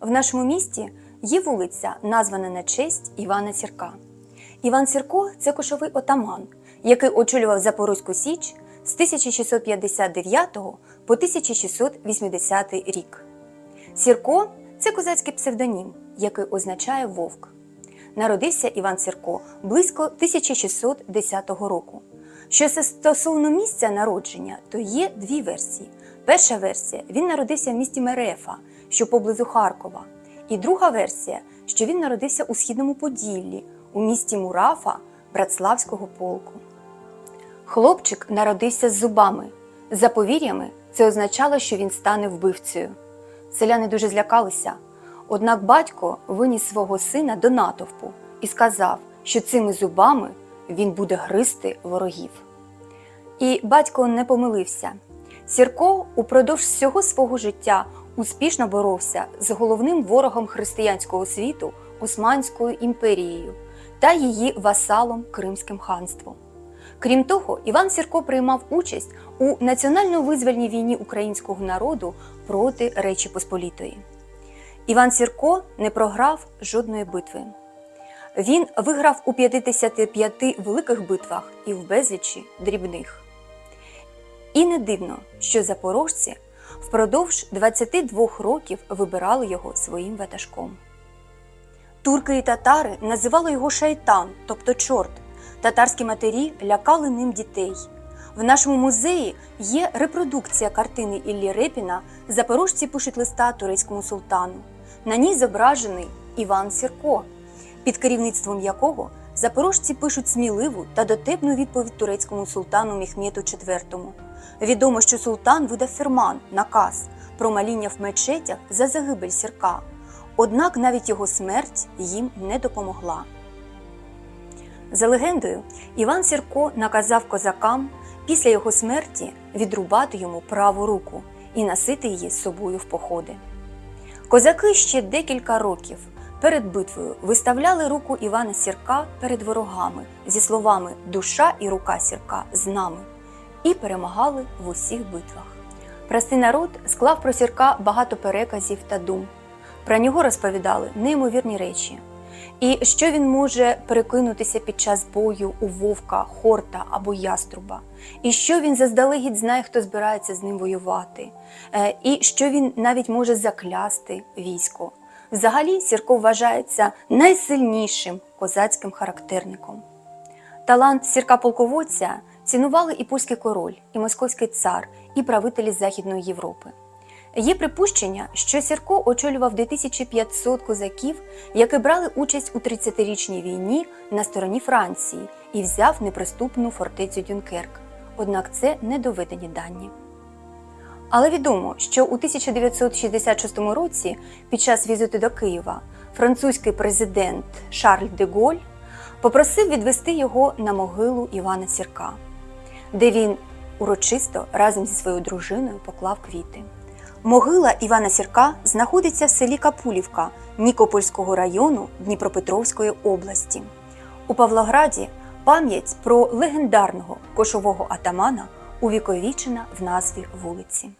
В нашому місті є вулиця, названа на честь Івана Сірка. Іван Сірко це кошовий отаман, який очолював Запорозьку Січ з 1659 по 1680 рік. Сірко це козацький псевдонім, який означає вовк. Народився Іван Сірко близько 1610 року. Що стосовно місця народження, то є дві версії. Перша версія він народився в місті Мерефа, що поблизу Харкова. І друга версія, що він народився у східному Поділлі, у місті Мурафа Братславського полку. Хлопчик народився з зубами. За повір'ями, це означало, що він стане вбивцею. Селяни дуже злякалися. Однак батько виніс свого сина до натовпу і сказав, що цими зубами він буде гризти ворогів. І батько не помилився. Сірко упродовж всього свого життя успішно боровся з головним ворогом християнського світу Османською імперією та її васалом Кримським ханством. Крім того, Іван Сірко приймав участь у національно-визвольній війні українського народу проти Речі Посполітої. Іван Сірко не програв жодної битви. Він виграв у 55 великих битвах і в безлічі дрібних. І не дивно, що запорожці впродовж 22 років вибирали його своїм ватажком. Турки і татари називали його шайтан, тобто чорт. Татарські матері лякали ним дітей. В нашому музеї є репродукція картини Іллі Репіна Запорожці пишуть листа турецькому султану. На ній зображений Іван Сірко, під керівництвом якого запорожці пишуть сміливу та дотепну відповідь турецькому султану Міхмету IV. Відомо, що султан видав фірман, наказ про маління в мечетях за загибель сірка. Однак навіть його смерть їм не допомогла. За легендою, Іван Сірко наказав козакам після його смерті відрубати йому праву руку і носити її з собою в походи. Козаки ще декілька років перед битвою виставляли руку Івана Сірка перед ворогами зі словами Душа і рука Сірка з нами і перемагали в усіх битвах. Простий народ склав про Сірка багато переказів та дум. Про нього розповідали неймовірні речі. І що він може перекинутися під час бою у вовка, хорта або яструба, і що він заздалегідь знає, хто збирається з ним воювати, Е, і що він навіть може заклясти військо. Взагалі, Сірко вважається найсильнішим козацьким характерником. Талант сірка полководця цінували і польський король, і московський цар, і правителі Західної Європи. Є припущення, що Сірко очолював 2500 козаків, які брали участь у 30-річній війні на стороні Франції і взяв неприступну фортецю Дюнкерк. Однак це не доведені дані. Але відомо, що у 1966 році, під час візиту до Києва, французький президент Шарль де Голь попросив відвести його на могилу Івана Сірка, де він урочисто разом зі своєю дружиною поклав квіти. Могила Івана Сірка знаходиться в селі Капулівка Нікопольського району Дніпропетровської області. У Павлограді пам'ять про легендарного кошового атамана увіковічена в назві вулиці.